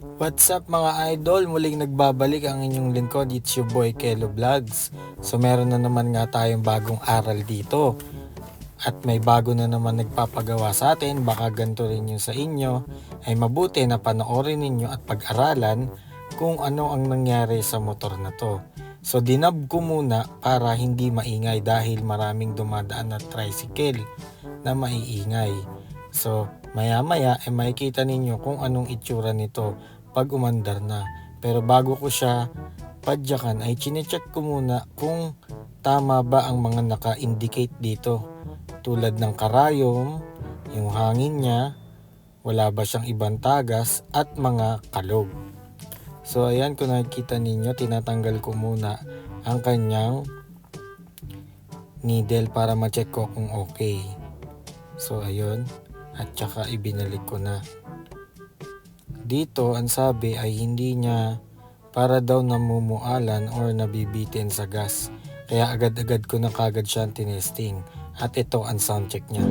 What's up mga idol? Muling nagbabalik ang inyong lingkod. It's your boy Kelo Vlogs. So meron na naman nga tayong bagong aral dito. At may bago na naman nagpapagawa sa atin. Baka ganito rin yung sa inyo. Ay mabuti na panoorin ninyo at pag-aralan kung ano ang nangyari sa motor na to. So dinab ko muna para hindi maingay dahil maraming dumadaan na tricycle na maiingay. So maya maya ay makikita ninyo kung anong itsura nito pag umandar na. Pero bago ko siya padyakan ay chinecheck ko muna kung tama ba ang mga naka-indicate dito. Tulad ng karayom, yung hangin niya, wala ba siyang ibang tagas at mga kalog. So ayan kung nakikita ninyo, tinatanggal ko muna ang kanyang needle para ma-check ko kung okay. So ayun, at saka ibinalik ko na. Dito ang sabi ay hindi niya para daw namumualan or nabibitin sa gas. Kaya agad-agad ko na kagad siyang tinesting. At ito ang sound check niya.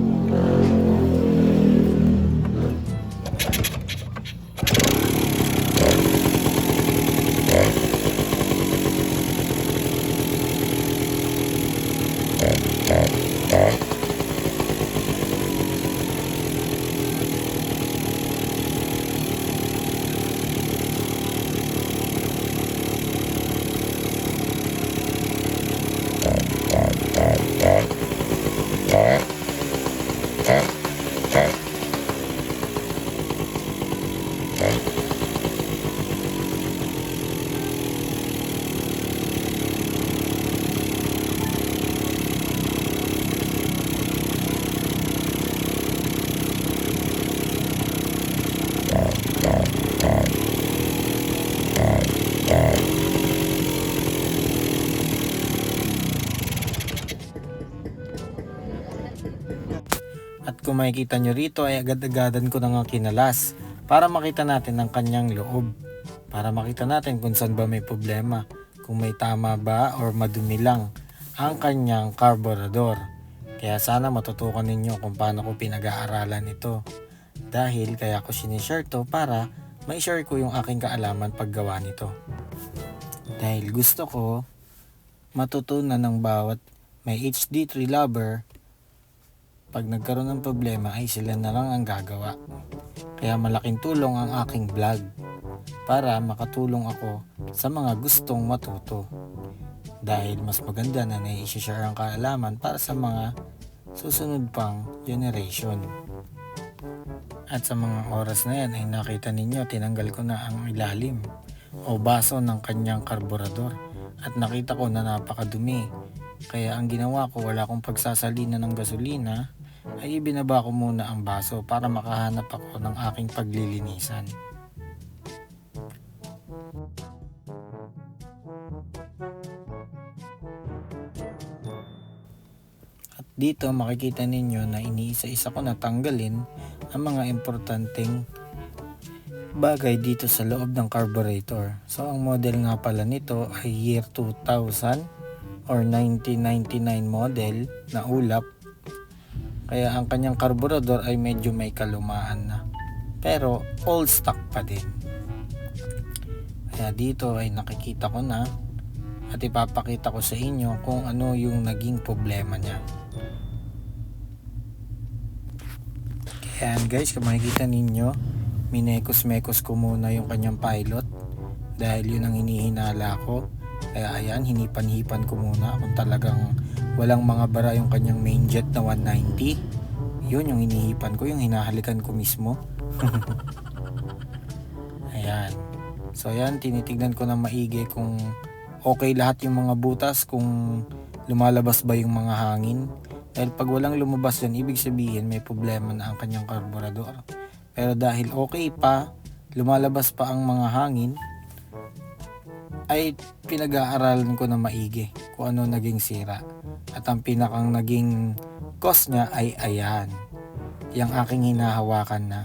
At kung makikita nyo rito ay agad-agadan ko nga kinalas para makita natin ang kanyang loob. Para makita natin kung saan ba may problema. Kung may tama ba or madumi lang ang kanyang carburetor. Kaya sana matutukan ninyo kung paano ko pinag-aaralan ito. Dahil kaya ko sinishare to para ma-share ko yung aking kaalaman paggawa nito. Dahil gusto ko matutunan ng bawat may HD3 lover pag nagkaroon ng problema ay sila na lang ang gagawa. Kaya malaking tulong ang aking vlog para makatulong ako sa mga gustong matuto. Dahil mas maganda na nai-share ang kaalaman para sa mga susunod pang generation. At sa mga oras na yan ay nakita ninyo tinanggal ko na ang ilalim o baso ng kanyang karburador at nakita ko na napakadumi. Kaya ang ginawa ko wala akong pagsasalina ng gasolina ay ibinaba ko muna ang baso para makahanap ako ng aking paglilinisan. At dito makikita ninyo na iniisa-isa ko natanggalin ang mga importanteng bagay dito sa loob ng carburetor. So ang model nga pala nito ay year 2000 or 1999 model na ulap kaya ang kanyang carburetor ay medyo may kalumaan na. Pero all stock pa din. Kaya dito ay nakikita ko na at ipapakita ko sa inyo kung ano yung naging problema niya. Kaya guys, kung makikita ninyo, minekos-mekos ko muna yung kanyang pilot dahil yun ang hinihinala ko. Kaya ayan, hinipan-hipan ko muna kung talagang walang mga bara yung kanyang main jet na 190. Yun yung hinihipan ko, yung hinahalikan ko mismo. ayan. So ayan, tinitignan ko na maigi kung okay lahat yung mga butas, kung lumalabas ba yung mga hangin. Dahil pag walang lumabas yan, ibig sabihin may problema na ang kanyang karburador. Pero dahil okay pa, lumalabas pa ang mga hangin, ay pinag-aaralan ko na maigi kung ano naging sira. At ang pinakang naging cause niya ay ayan. Yung aking hinahawakan na.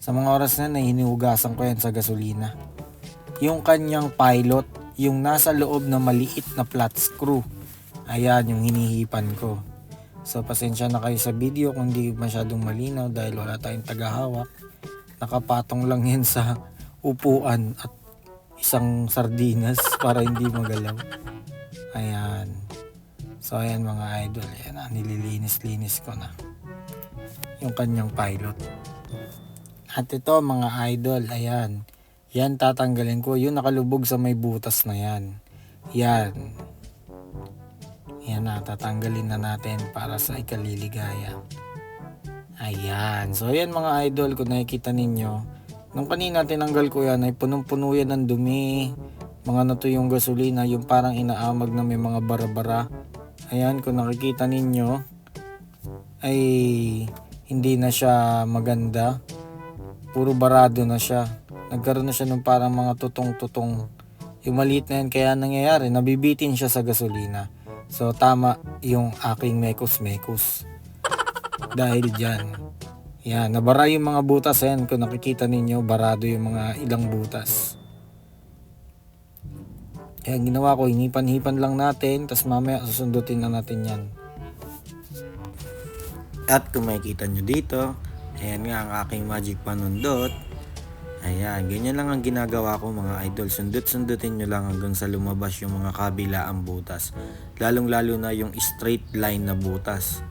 Sa mga oras na na hinihugasan ko yan sa gasolina. Yung kanyang pilot, yung nasa loob na maliit na flat screw. Ayan yung hinihipan ko. So pasensya na kayo sa video kung di masyadong malinaw dahil wala tayong tagahawak. nakapatong lang yan sa upuan at isang sardinas para hindi magalaw. Ayan. So ayan mga idol, ayan na, nililinis-linis ko na yung kanyang pilot. At ito mga idol, ayan. Yan tatanggalin ko. Yung nakalubog sa may butas na yan. Yan. Yan na, tatanggalin na natin para sa ikaliligaya. Ayan. So yan mga idol, kung nakikita ninyo, nung kanina tinanggal ko yan ay punong-puno yan ng dumi. Mga nato yung gasolina, yung parang inaamag na may mga bara-bara. Ayan, kung nakikita ninyo, ay hindi na siya maganda. Puro barado na siya. Nagkaroon na siya ng parang mga tutong-tutong. Yung maliit na yan, kaya nangyayari, nabibitin siya sa gasolina. So tama yung aking mekos-mekos. Dahil dyan. Yan, nabara yung mga butas yan. Kung nakikita ninyo, barado yung mga ilang butas. Kaya ginawa ko, hinipan-hipan lang natin, tapos mamaya susundutin na natin yan. At kung makikita nyo dito, ayan nga ang aking magic panundot. Ayan, ganyan lang ang ginagawa ko mga idol. Sundot-sundutin nyo lang hanggang sa lumabas yung mga kabila ang butas. Lalong-lalo na yung straight line na butas.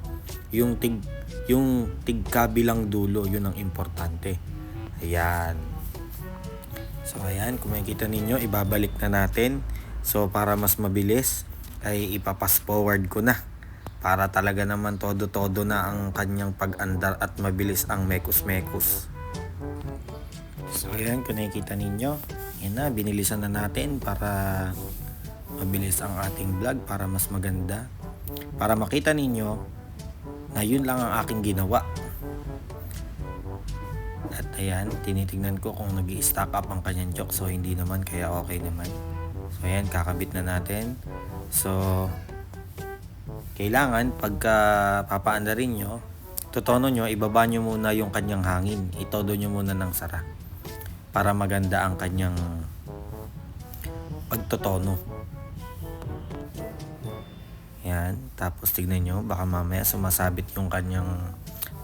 Yung tig yung tig kabilang dulo, yun ang importante. Ayan. So ayan, kung makikita ninyo, ibabalik na natin. So para mas mabilis, ay ipapas forward ko na. Para talaga naman todo-todo na ang kanyang pag-andar at mabilis ang mekus-mekus. So ayan, kung nakikita ninyo, yan na, binilisan na natin para mabilis ang ating vlog, para mas maganda. Para makita ninyo na yun lang ang aking ginawa. At ayan, tinitingnan ko kung nag stack up ang kanyang joke. So hindi naman, kaya okay naman. So ayan, kakabit na natin. So, kailangan pagka papaandarin nyo, tutono nyo, ibaba nyo muna yung kanyang hangin. Itodo nyo muna ng sara. Para maganda ang kanyang pagtotono. Yan. Tapos tignan nyo, baka mamaya sumasabit yung kanyang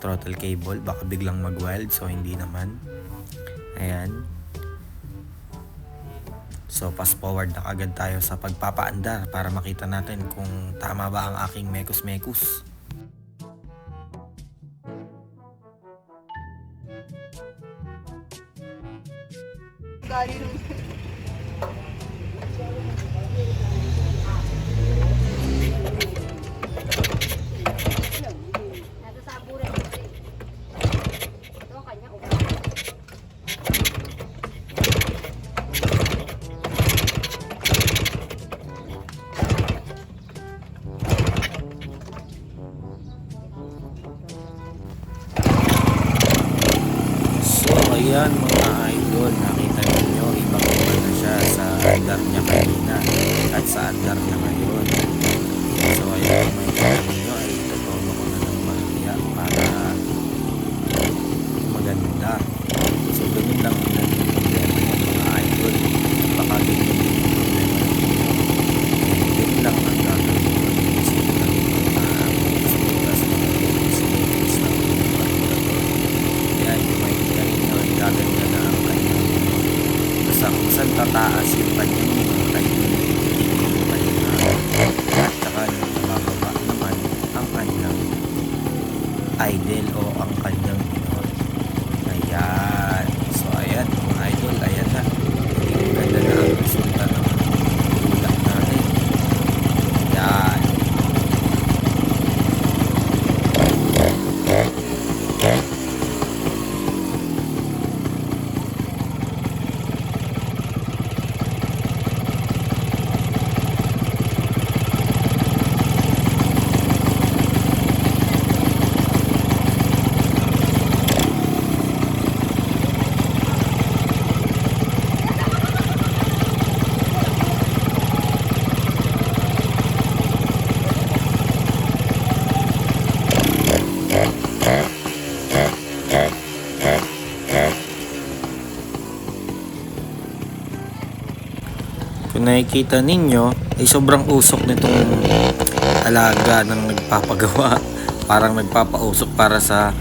throttle cable. Baka biglang mag-wild. So, hindi naman. Ayan. So, fast forward na kagad tayo sa pagpapaandar para makita natin kung tama ba ang aking mekus-mekus. Nasa saan tataas yung mga ay titigil yung kanyang at saka yung bababa naman ang kanyang idol o ang kanyang minor. Ayan. So, ayan, mga idol, ayan na. Hindi ganda na ang resulta ng ulak natin. Ayan. Kung nakikita ninyo, ay sobrang usok nitong alaga ng nagpapagawa. Parang nagpapausok para sa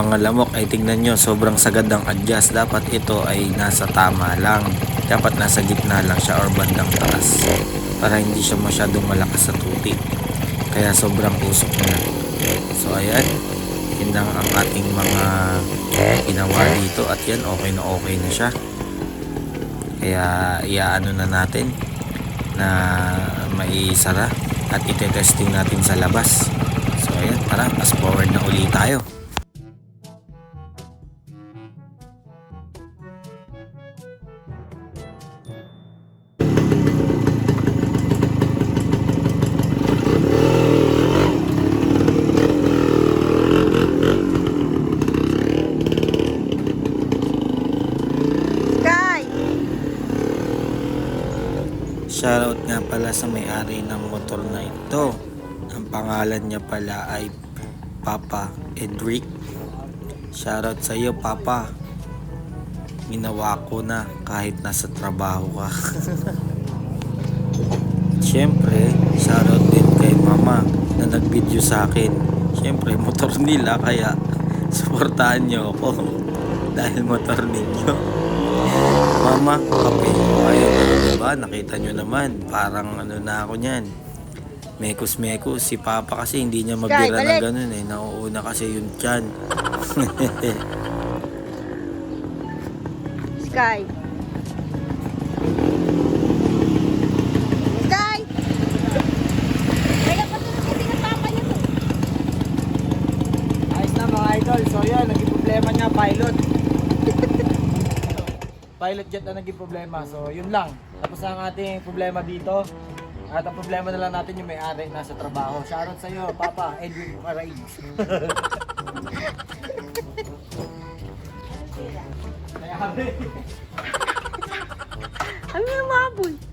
mga lamok. Ay tingnan nyo sobrang sagad ng adjust. Dapat ito ay nasa tama lang. Dapat nasa gitna lang siya or bandang taas para hindi siya masyadong malakas sa tuti. Kaya sobrang usok na so ayan. Yun ang ating mga ginawa dito. At yan okay na okay na siya kaya iaano na natin na maisara at ite-testing natin sa labas. So ayan tara fast forward na uli tayo pala sa may-ari ng motor na ito. Ang pangalan niya pala ay Papa Edric. Shoutout sa iyo, Papa. Ginawa ko na kahit nasa trabaho ka. Siyempre, shoutout din kay Mama na nag-video sa akin. Siyempre, motor nila kaya suportahan niyo ako dahil motor ninyo. Mama, kape. Ayaw na, diba? Nakita nyo naman. Parang ano na ako niyan. Mekos-mekos. Si Papa kasi hindi niya mabira ng ganun eh. Nauuna kasi yung tiyan. Sky! Sky! Kaya pa ito kasi ng papa niyo to. Ayos na mga idol. So yan, naging problema niya, pilot. pilot jet na naging problema. So yun lang. Tapos ang ating problema dito. At ang problema na lang natin yung may-ari nasa trabaho. Shoutout sa iyo, Papa Edwin Maraig. Ano yung maboy?